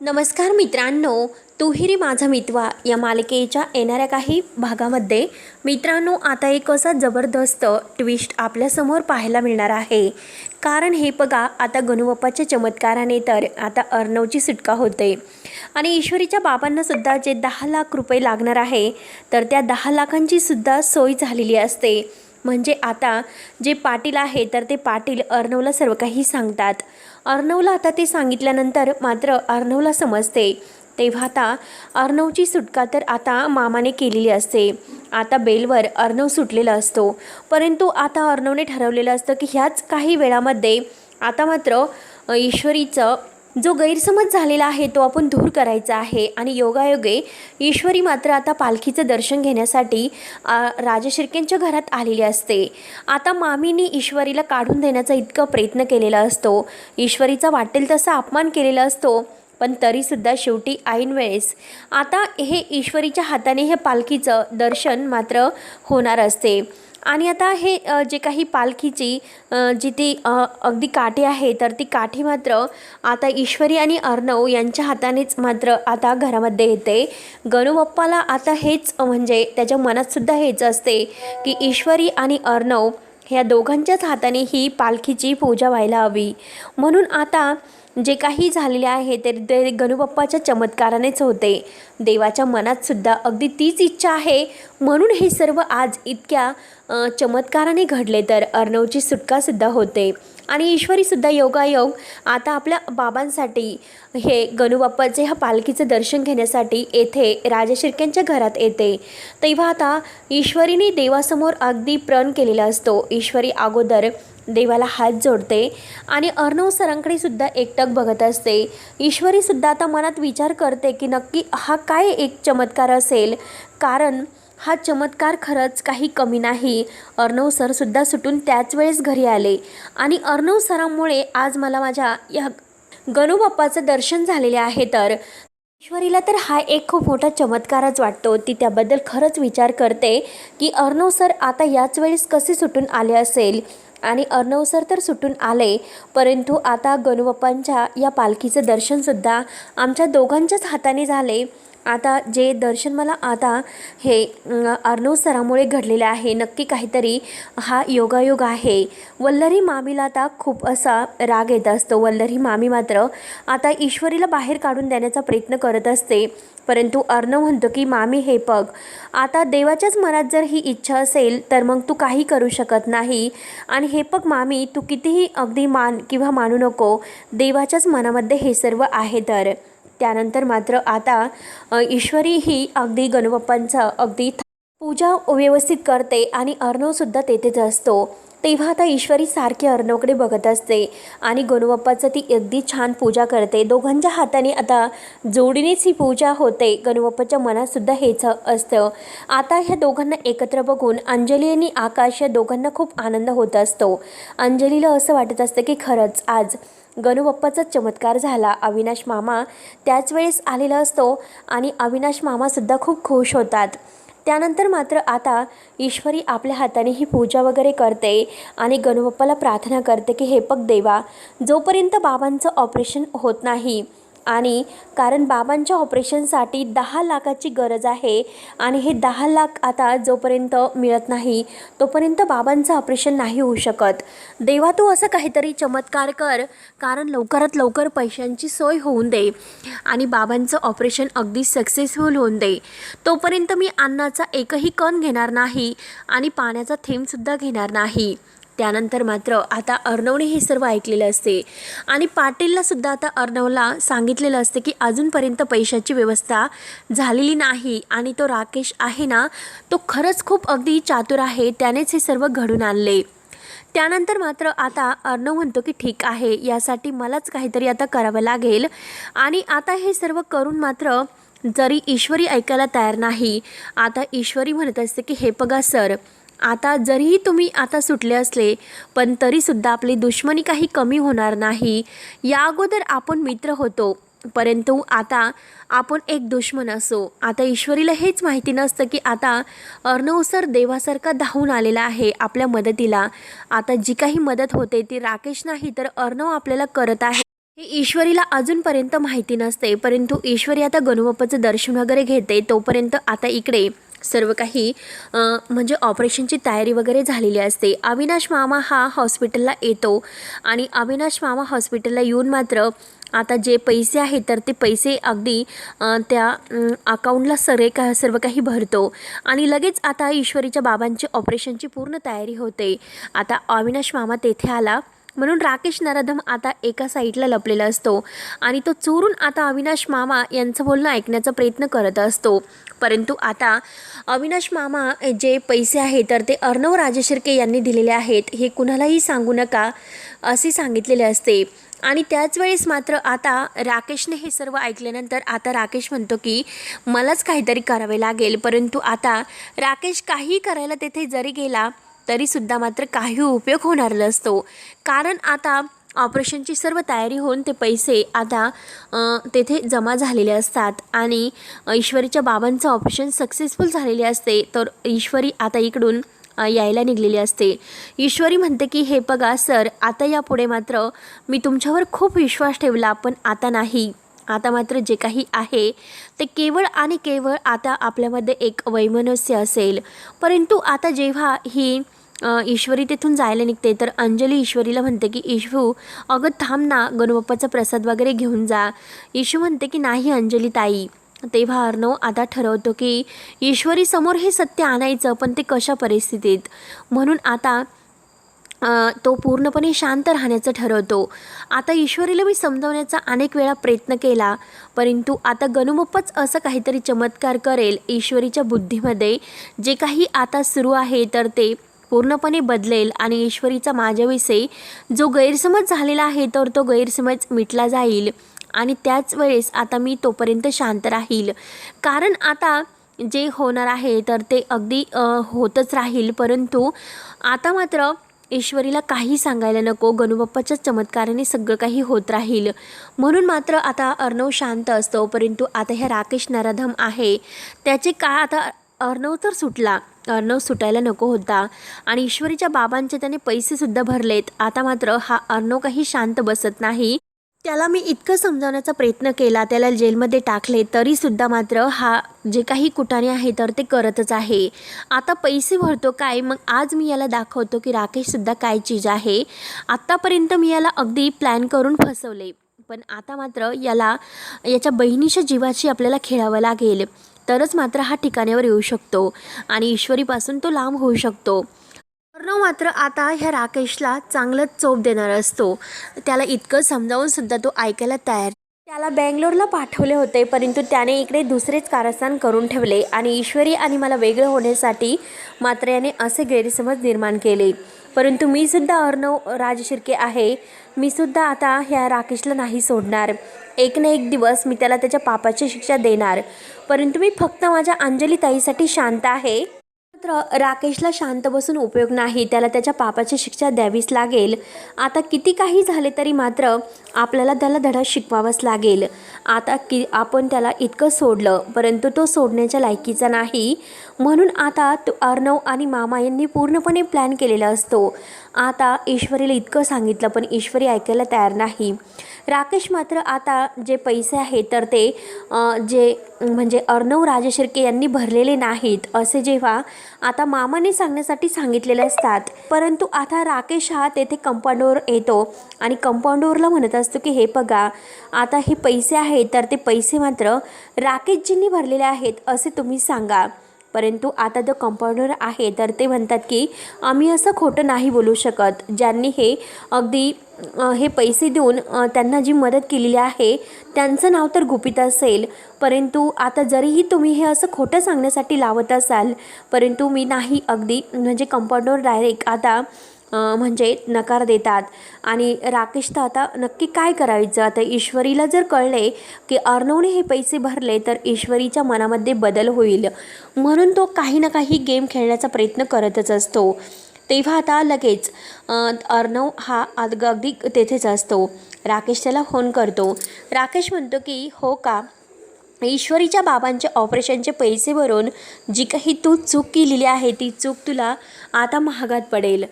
नमस्कार मित्रांनो तुहिरी माझा मितवा या मालिकेच्या येणाऱ्या काही भागामध्ये. मित्रांनो आता एक असा जबरदस्त ट्विस्ट आपल्यासमोर पाहायला मिळणार आहे. कारण हे बघा आता गणुबाप्पाच्या चमत्काराने तर आता अर्णवची सुटका होते. आणि ईश्वरीच्या बाबांनासुद्धा जे दहा लाख रुपये लागणार आहे तर त्या दहा लाखांची सुद्धा सोय झालेली असते. म्हणजे आता जे पाटील आहे तर ते पाटील अर्णवला सर्व काही सांगतात. अर्णवला आता ते सांगितल्यानंतर मात्र अर्णवला समजते. तेव्हा आता अर्णवची सुटका तर आता मामाने केलेली असते. आता बेलवर अर्णव सुटलेला असतो. परंतु आता अर्णवने ठरवलेलं असतं की ह्याच काही वेळामध्ये आता मात्र ईश्वरीचं जो गैरसमज झालेला आहे तो आपण दूर करायचा आहे. आणि योगायोगे ईश्वरी मात्र आता पालखीचं दर्शन घेण्यासाठी राजशिर्केंच्या राजा घरात आलेली असते. आता मामीनी ईश्वरीला काढून देण्याचा इतका प्रयत्न केलेला असतो. ईश्वरीचा वाटेल तसा अपमान केलेला असतो. पण तरीसुद्धा शेवटी ऐन वेळेस. आता हे ईश्वरीच्या हाताने हे पालखीचं दर्शन मात्र होणार असते. आणि आता हे जे काही पालखीची जी ती अगदी काठी आहे तर ती काठी मात्र आता ईश्वरी आणि अर्णव यांच्या हातानेच मात्र आता घरामध्ये येते. गणूबाप्पाला आता हेच म्हणजे त्याच्या मनातसुद्धा हेच असते की ईश्वरी आणि अर्णव ह्या दोघांच्याच हाताने ही पालखीची पूजा व्हायला हवी. म्हणून आता जे काही झालेले आहे ते ते गणूबाप्पाच्या चमत्कारानेच होते. देवाच्या मनात सुद्धा अगदी तीच इच्छा आहे. म्हणून हे सर्व आज इतक्या चमत्काराने घडले तर अर्णवची सुटकासुद्धा होते. आणि ईश्वरीसुद्धा योगायोग आता आपल्या बाबांसाठी हे गणूबाप्पाचे ह्या पालखीचं दर्शन घेण्यासाठी येथे राजशिर्क्यांच्या घरात येते. तेव्हा आता ईश्वरीने देवासमोर अगदी प्रण केलेला असतो. ईश्वरी अगोदर देवाला हात जोडते. आणि अर्णव सरांकडे सुद्धा एकटक बघत असते. ईश्वरी सुद्धा आता मनात विचार करते की नक्की हा काय एक चमत्कार असेल? कारण हा चमत्कार खरंच काही कमी नाही. अर्णव सरसुद्धा सुटून त्याच वेळेस घरी आले. आणि अर्णव सरांमुळे आज मला माझ्या या गणूबाप्पाचं दर्शन झालेले आहे तर. ईश्वरीला तर हा एक खूप मोठा चमत्कारच वाटतो. ती त्याबद्दल खरंच विचार करते की अर्णव सर आता याच वेळेस कसे सुटून आले असेल? आणि अर्णव सर तर सुटून आले परंतु आता गणूबाप्पांच्या या पालखीचं दर्शनसुद्धा आमच्या दोघांच्याच हाताने झाले. आता जे दर्शन मला आता हे अर्णव सरामुळे घडलेलं आहे नक्की काहीतरी हा योगायोग आहे. वल्लरी मामीला आता खूप असा राग येत असतो. वल्लरी मामी मात्र आता ईश्वरीला बाहेर काढून देण्याचा प्रयत्न करत असते. परंतु अर्णव म्हणतो की मामी हे पग आता देवाच्याच मनात जर ही इच्छा असेल तर मग तू काही करू शकत नाही. आणि हे पग मामी तू कितीही अगदी मान किंवा मानू नको देवाच्याच मनामध्ये हे सर्व आहे तर. त्यानंतर मात्र आता ईश्वरी ही अगदी गणबाप्पांचा अगदी पूजा व्यवस्थित करते आणि अर्णवसुद्धा तेथेच असतो. तेव्हा आता ईश्वरी सारखी अर्णवकडे बघत असते आणि गणुबाप्पाचं ती अगदी छान पूजा करते. दोघांच्या हाताने आता जोडीनेच ही पूजा होते. गणुबाप्पाच्या मनातसुद्धा हेच असतं. आता ह्या दोघांना एकत्र बघून अंजली आणि आकाश या दोघांना खूप आनंद होत असतो. अंजलीला असं वाटत असतं की खरंच आज गणूबाप्पाचा चमत्कार झाला. अविनाश मामा त्याच वेळेस आलेला असतो आणि अविनाश मामासुद्धा खूप खुश होतात. त्यानंतर मात्र आता ईश्वरी आपल्या हाताने ही पूजा वगैरे करते आणि गणूबाप्पाला प्रार्थना करते की हे पग देवा जोपर्यंत बाबांचं ऑपरेशन होत नाही आणि कारण बाबांच्या ऑपरेशनसाठी दहा लाखाची गरज आहे आणि हे दहा लाख आता जोपर्यंत मिळत नाही तोपर्यंत बाबांचं ऑपरेशन नाही होऊ शकत. देवा तू असं काहीतरी चमत्कार कर कारण लवकरात लवकर पैशांची सोय होऊन दे आणि बाबांचं ऑपरेशन अगदी सक्सेसफुल होऊन दे. तोपर्यंत मी अन्नाचा एकही कण घेणार नाही आणि पाण्याचा थेंबसुद्धा घेणार नाही. त्यानंतर मात्र आता अर्णवने हे सर्व ऐकलेलं असते. आणि पाटीलला सुद्धा आता अर्णवला सांगितलेलं असते की अजूनपर्यंत पैशाची व्यवस्था झालेली नाही आणि तो राकेश आहे ना तो खरंच खूप अगदी चातुर आहे त्यानेच हे सर्व घडून आणले. त्यानंतर मात्र आता अर्णव म्हणतो की ठीक आहे यासाठी मलाच काहीतरी आता करावं लागेल. आणि आता हे सर्व करून मात्र जरी ईश्वरी ऐकायला तयार नाही आता ईश्वरी म्हणत असते की हे बघा सर आता जरीही तुम्ही आता सुटले असले पण तरीसुद्धा आपली दुश्मनी काही कमी होणार नाही. या अगोदर आपण मित्र होतो परंतु आता आपण एक दुश्मन असो. आता ईश्वरीला हेच माहिती नसतं की आता अर्णव सर देवासारखा धावून आलेला आहे आपल्या मदतीला. आता जी काही मदत होते ती राकेश नाही तर अर्णव आपल्याला करत आहे. हे ईश्वरीला अजूनपर्यंत माहिती नसते परंतु ईश्वरी आता गणुबाप्पाचं दर्शन वगैरे घेते तोपर्यंत आता इकडे. सर्व काही म्हणजे ऑपरेशनची तयारी वगैरे झालेली असते. अविनाश मामा हा हॉस्पिटलला येतो आणि अविनाश मामा हॉस्पिटलला येऊन मात्र आता जे पैसे आहेत तर ते पैसे अगदी त्या अकाउंटला सरे का सर्व काही भरतो. आणि लगेच आता ईश्वरीच्या बाबांची ऑपरेशनची पूर्ण तयारी होते. आता अविनाश मामा तेथे आला. म्हणून राकेश नराधम आता एका साईडला लपलेला असतो आणि तो चोरून आता अविनाश मामा यांचं बोलणं ऐकण्याचा प्रयत्न करत असतो. परंतु आता अविनाश मामा जे पैसे आहेत तर ते अर्णव राजशिर्के यांनी दिलेले आहेत. हे कुणालाही सांगू नका असे सांगितलेले असते. आणि त्याच वेळेस मात्र आता राकेशने हे सर्व ऐकल्यानंतर आता राकेश म्हणतो की मलाच काहीतरी करावे लागेल. परंतु आता राकेश काही करायला तेथे जरी गेला तरीसुद्धा मात्र काही उपयोग होणार नसतो कारण आता ऑपरेशनची सर्व तयारी होऊन ते पैसे आता तेथे जमा झालेले असतात आणि ईश्वरीच्या बाबांचं ऑपरेशन सक्सेसफुल झालेले असते तर ईश्वरी आता इकडून यायला निघलेली असते. ईश्वरी म्हणते की हे बघा सर आता यापुढे मात्र मी तुमच्यावर खूप विश्वास ठेवला पण आता नाही. आता मात्र जे काही आहे ते केवळ आणि केवळ आता आपल्यामध्ये एक वैमनस्य असेल. परंतु आता जेव्हा ही ईश्वरी तिथून जायला निघते. तर अंजली ईश्वरीला म्हणते की ईशू अगं थांब ना गणपतीचा प्रसाद वगैरे घेऊन जा. ईशू म्हणते की नाही अंजली ताई. तेव्हा अर्णव आता ठरवतो की ईश्वरी समोर हे सत्य आणायचं पण ते कशा परिस्थितीत? म्हणून आता तो पूर्णपणे शांत राहण्याचं ठरवतो. आता ईश्वरीला मी समजावण्याचा अनेक वेळा प्रयत्न केला परंतु आता गणुमप्पाच असं काहीतरी चमत्कार करेल ईश्वरीच्या बुद्धीमध्ये. जे काही आता सुरू आहे तर ते पूर्णपणे बदलेल आणि ईश्वरीचा माझ्याविषयी जो गैरसमज झालेला आहे तर तो गैरसमज मिटला जाईल. आणि त्याच वेळेस आता मी तोपर्यंत शांत राहील. कारण आता जे होणार आहे तर ते अगदी होतच राहील. परंतु आता मात्र ईश्वरीला काही सांगायला नको. गणुबाप्पाच्या चमत्काराने सगळं काही होत राहील. म्हणून मात्र आता अर्णव शांत असतो. परंतु आता ह्या राकेश नराधम आहे. त्याचे का आता अर्णव तर सुटला. अर्णव सुटायला नको होता. आणि ईश्वरीच्या बाबांचे त्याने पैसेसुद्धा भरलेत. आता मात्र हा अर्णव काही शांत बसत नाही. त्याला मी इतकं समजावण्याचा प्रयत्न केला त्याला जेलमध्ये टाकले तरीसुद्धा मात्र हा जे काही कुटाने आहे तर ते करतच आहे. आता पैसे भरतो काय? मग आज मी याला दाखवतो की राकेशसुद्धा काय चीज आहे. आत्तापर्यंत मी याला अगदी प्लॅन करून फसवले. पण आता मात्र याला याच्या बहिणीच्या जीवाची आपल्याला खेळावं लागेल. तरच मात्र हा ठिकाण्यावर येऊ शकतो आणि ईश्वरीपासून तो लांब होऊ शकतो. अर्णव मात्र आता ह्या राकेशला चांगलंच चोप देणार असतो. त्याला इतकं समजावून सुद्धा तो ऐकायला तयार त्याला बँगलोरला पाठवले होते परंतु त्याने इकडे दुसरेच कारस्थान करून ठेवले आणि ईश्वरी आणि मला वेगळं होण्यासाठी मात्र याने असे गैरसमज निर्माण केले. परंतु मी सुद्धा अर्णव राजशिर्के आहे. मी सुद्धा आता ह्या राकेशला नाही सोडणार. एक ना एक दिवस मी त्याला त्याच्या पापाची शिक्षा देणार. परंतु मी फक्त माझ्या अंजली ताईसाठी शांत आहे. मात्र राकेशला शांत बसून उपयोग नाही. त्याला त्याच्या पापाची शिक्षा द्यावीच लागेल. आता किती काही झाले तरी मात्र आपल्याला त्याला धडा शिकवावाच लागेल. आता की आपण त्याला इतकं सोडलं परंतु तो सोडण्याच्या लायकीचा नाही. म्हणून आता तो अर्णव आणि मामा यांनी पूर्णपणे प्लॅन केलेला असतो. आता ईश्वरीला इतकं सांगितलं पण ईश्वरी ऐकायला तयार नाही. राकेश मात्र आता जे पैसे आहेत तर ते जे म्हणजे अर्णव राजशिर्के यांनी भरलेले नाहीत असे जेव्हा आता मामाने सांगण्यासाठी सांगितलेले असतात. परंतु आता राकेश हा तेथे कंपाऊंडवर येतो आणि कंपाऊंडवरला म्हणत असतो की हे बघा आता हे पैसे आहेत तर ते पैसे मात्र राकेशजींनी भरलेले आहेत असे तुम्ही सांगा. परंतु आता जो कंपाऊंडर आहे तर ते म्हणतात की आम्ही असं खोटं नाही बोलू शकत. ज्यांनी हे अगदी हे पैसे देऊन त्यांना जी मदत केलेली आहे त्यांचं नाव तर गुपित असेल. परंतु आता जरीही तुम्ही हे असं खोटं सांगण्यासाठी लावत असाल परंतु मी नाही अगदी म्हणजे कंपाऊंडर डायरेक्ट आता म्हणजे नकार देतात. आणि राकेश तर आता नक्की काय करायचं? आता ईश्वरीला जर कळले की अर्णवने हे पैसे भरले तर ईश्वरीच्या मनामध्ये बदल होईल. म्हणून तो काही ना काही गेम खेळण्याचा प्रयत्न करतच असतो. तेव्हा आता लगेच अर्णव हा अग अगदी तेथेच असतो. राकेश त्याला फोन करतो. राकेश म्हणतो की हो का? ईश्वरीच्या बाबांच्या ऑपरेशनचे पैसे भरून जी काही तू चूक केलेली आहे ती चूक तुला आता महागात पडेल.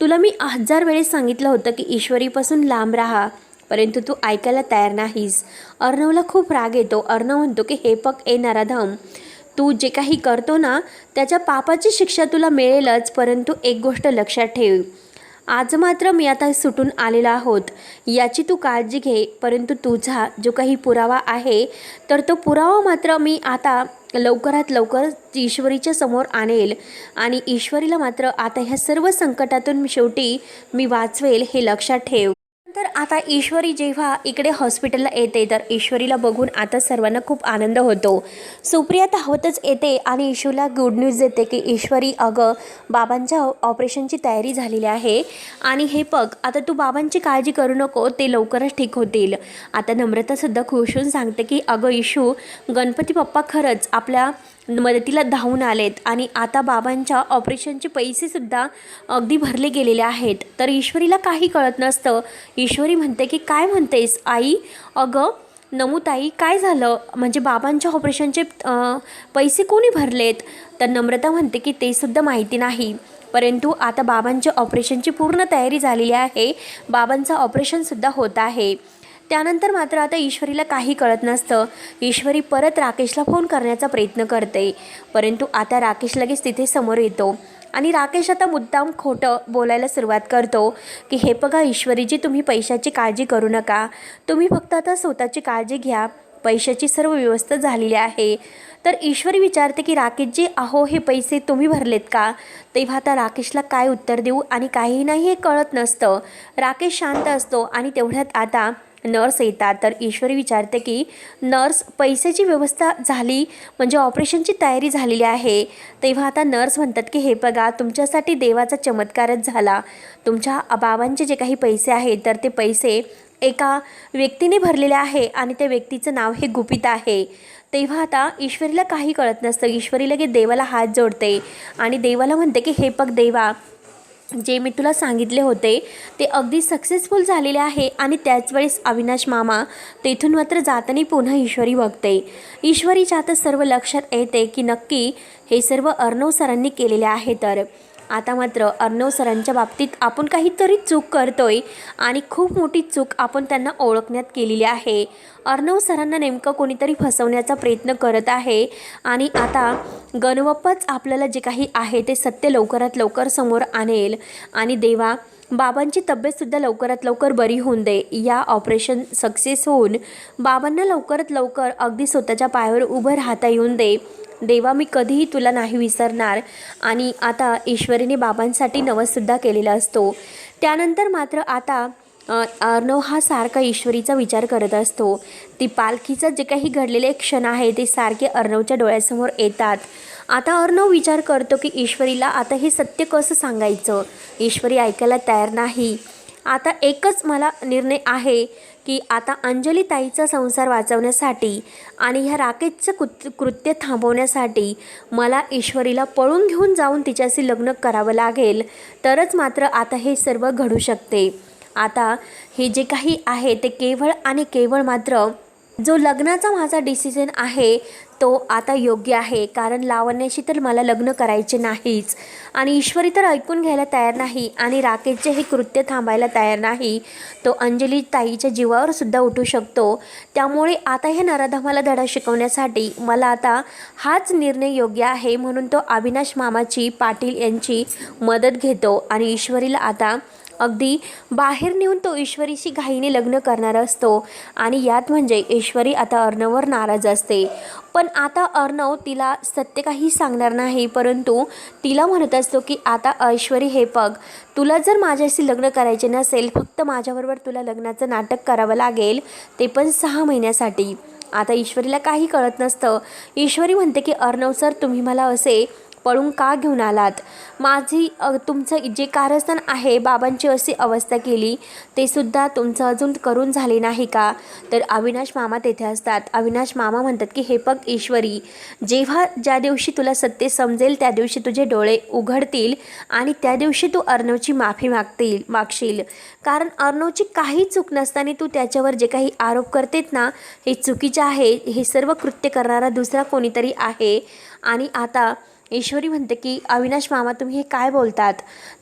तुला मी हजार वेळेस सांगितलं होतं की ईश्वरीपासून लांब राहा परंतु तू ऐकायला तयार नाहीस. अर्णवला खूप राग येतो. अर्णव म्हणतो की हे पग ए नराधम तू जे काही करतो ना त्याच्या पापाची शिक्षा तुला मिळेलच परंतु एक गोष्ट लक्षात ठेव. आज मात्र मी आता सुटून आलेलो आहोत. याची तू काळजी घे परंतु तुझा जो काही पुरावा आहे तर तो पुरावा मात्र मी आता लवकरात लवकर ईश्वरीच्या समोर आणेल. आणि ईश्वरीला मात्र आता ह्या सर्व संकटातून शेवटी मी वाचवेल हे लक्षात ठेव. तर आता ईश्वरी जेव्हा इकडे हॉस्पिटलला येते तर ईश्वरीला बघून आता सर्वांना खूप आनंद होतो. सुप्रिया धावतच येते आणि ईशूला गुड न्यूज देते की ईश्वरी अगं बाबांच्या ऑपरेशनची तयारी झालेली आहे. आणि हे बघ आता तू बाबांची काळजी करू नको ते लवकरच ठीक होतील. आता नम्रतासुद्धा खुश होऊन सांगते की अगं इशू गणपती बाप्पा खरंच आपल्या मदतीला धावून आलेत आणि आता बाबांच्या ऑपरेशनचे पैसेसुद्धा अगदी भरले गेलेले आहेत. तर ईश्वरीला काही कळत नसतं. ईश्वरी म्हणते की काय म्हणतेस आई? अगं नमुताई काय झालं? म्हणजे बाबांच्या ऑपरेशनचे पैसे कोणी भरलेत? तर नम्रता म्हणते की ते सुद्धा माहिती नाही. परंतु आता बाबांच्या ऑपरेशनची पूर्ण तयारी झालेली आहे. बाबांचं ऑपरेशनसुद्धा होत आहे. त्यानंतर मात्र आता ईश्वरीला काही कळत नसतं. ईश्वरी परत राकेशला फोन करण्याचा प्रयत्न करते. परंतु आता राकेश लगेच तिथे समोर येतो. आणि राकेश आता मुद्दाम खोटं बोलायला सुरुवात करतो की हे बघा ईश्वरीजी तुम्ही पैशाची काळजी करू नका. तुम्ही फक्त आता स्वतःची काळजी घ्या. पैशाची सर्व व्यवस्था झालेली आहे. तर ईश्वरी विचारते की राकेशजी अहो हे पैसे तुम्ही भरलेत का? तेव्हा आता राकेशला काय उत्तर देऊ आणि काही नाही हे कळत नसतं. राकेश शांत असतो आणि तेवढ्यात आता नर्स येतात तर ईश्वरी विचारते की नर्स पैशाची व्यवस्था झाली म्हणजे ऑपरेशनची तयारी झालेली आहे. तेव्हा आता नर्स म्हणतात की हे बघा तुमच्यासाठी देवाचा चमत्कारच झाला. तुमच्या बाबांचे जे काही पैसे आहेत तर ते पैसे एका व्यक्तीने भरलेले आहे आणि त्या व्यक्तीचं नाव हे गुपित आहे. तेव्हा आता ईश्वरीला काही कळत नसतं. ईश्वरी लगेच देवाला हात जोडते आणि देवाला म्हणते की हे पग देवा जे मी तुला सांगितले होते ते अगदी सक्सेसफुल झालेले आहे आणि त्याच वेळेस अविनाश मामा तेथून मात्र जाताना पुन्हा ईश्वरी बघते. ईश्वरीच्या आता सर्व लक्षात येते की नक्की हे सर्व अर्णव सरांनी केलेले आहे तर. आता मात्र अर्णव सरांच्या बाबतीत आपण काहीतरी चूक करतोय आणि खूप मोठी चूक आपण त्यांना ओळखण्यात केलेली आहे. अर्णव सरांना नेमकं कोणीतरी फसवण्याचा प्रयत्न करत आहे आणि आता गणवप्पच आपल्याला जे काही आहे ते सत्य लवकरात लवकर समोर आणेल आणि देवा बाबांची तब्येतसुद्धा लवकरात लवकर बरी होऊन दे. या ऑपरेशन सक्सेस होऊन बाबांना लवकरात लवकर अगदी स्वतःच्या पायावर उभं राहता येऊन दे. देवा मी कधीही तुला नाही विसरणार. आणि आता ईश्वरीने बाबांसाठी नवससुद्धा केलेला असतो. त्यानंतर मात्र आता अर्णव हा सारखा ईश्वरीचा विचार करत असतो. ती पालखीचं जे काही घडलेले क्षण आहे ते सारखे अर्णवच्या डोळ्यासमोर येतात. आता अर्णव विचार करतो की ईश्वरीला आता हे सत्य कसं सांगायचं? ईश्वरी ऐकायला तयार नाही. आता एकच मला निर्णय आहे की आता अंजली ताईचा संसार वाचवण्यासाठी आणि ह्या राकेशचं कुत कृत्य थांबवण्यासाठी मला ईश्वरीला पळून घेऊन जाऊन तिच्याशी लग्न करावं लागेल. तरच मात्र आता हे सर्व घडू शकते. आता हे जे काही आहे ते केवळ आणि केवळ मात्र जो लग्नाचा माझा डिसिजन आहे तो आता योग्य आहे. कारण लावण्याशी तर मला लग्न करायचे नाहीच. आणि ईश्वरी तर ऐकून घ्यायला तयार नाही आणि राकेशचे हे कृत्य थांबायला तयार नाही. तो अंजली ताईच्या जीवावर सुद्धा उठू शकतो. त्यामुळे आता हे नराधमाला धडा शिकवण्यासाठी मला आता हाच निर्णय योग्य आहे म्हणून तो अविनाश मामाची पाटील यांची मदत घेतो. आणि ईश्वरीला आता अगदी बाहेर नेऊन तो ईश्वरीशी घाईने लग्न करणार असतो. आणि यात म्हणजे ईश्वरी आता अर्णववर नाराज असते. पण आता अर्णव तिला सत्य काही सांगणार नाही परंतु तिला म्हणत असतो की आता ऐश्वरी हे पग तुला जर माझ्याशी लग्न करायचे नसेल फक्त माझ्याबरोबर तुला लग्नाचं नाटक करावं लागेल ते पण सहा महिन्यासाठी. आता ईश्वरीला काही कळत नसतं. ईश्वरी म्हणते की अर्णव सर तुम्ही मला असे पळून का घेऊन आलात? माझी तुमचं जे कारस्थान आहे बाबांची अशी अवस्था केली ते सुद्धा तुमचं अजून करून झाले नाही का? तर अविनाश मामा तेथे असतात. अविनाश मामा म्हणतात की हे बघ ईश्वरी जेव्हा ज्या दिवशी तुला सत्य समजेल त्या दिवशी तुझे डोळे उघडतील आणि त्या दिवशी तू अर्णवची माफी मागतील मागशील. कारण अर्णवची काही चूक नसताना तू त्याच्यावर जे काही आरोप करतेत ना हे चुकीचे आहे. हे सर्व कृत्य करणारा दुसरा कोणीतरी आहे. आणि आता ईश्वरी म्हणते की अविनाश मामा तुम्ही हे काय बोलतात?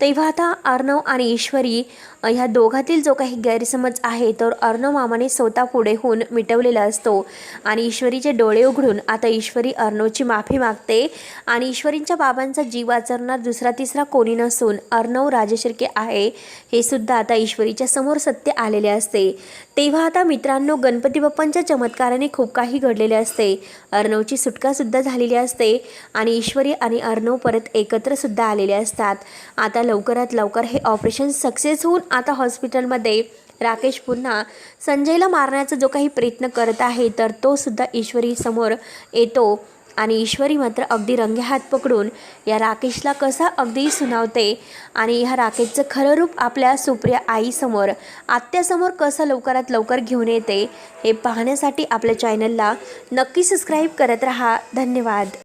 तेव्हा आता अर्णव आणि ईश्वरी ह्या दोघातील जो काही गैरसमज आहे तर अर्णव मामाने स्वतः पुढे होऊन मिटवलेला असतो. आणि ईश्वरीचे डोळे उघडून आता ईश्वरी अर्णवची माफी मागते आणि ईश्वरींच्या बाबांचा जीव वाचवणार दुसरा तिसरा कोणी नसून अर्णव राजशिर्के आहे हे सुद्धा आता ईश्वरीच्या समोर सत्य आलेले असते. तेव्हा आता मित्रांनो गणपती बाप्पांच्या चमत्काराने खूप काही घडलेले असते. अर्णवची सुटकासुद्धा झालेली असते आणि ईश्वरी आणि अर्णव परत एकत्रसुद्धा आलेले असतात. आता लवकरात लवकर हे ऑपरेशन सक्सेस होऊन आता हॉस्पिटलमध्ये राकेश पुन्हा संजयला मारण्याचा जो काही प्रयत्न करत आहे तर तो सुद्धा ईश्वरीसमोर येतो. आणि ईश्वरी मात्र अगदी रंगे हात पकडून या राकेशला कसा अगदी सुनावते आणि ह्या राकेशचं खरं रूप आपल्या सुप्रिया आईसमोर आत्यासमोर कसं लवकरात लवकर घेऊन येते हे पाहण्यासाठी आपल्या चॅनलला नक्की सबस्क्राईब करत राहा. धन्यवाद.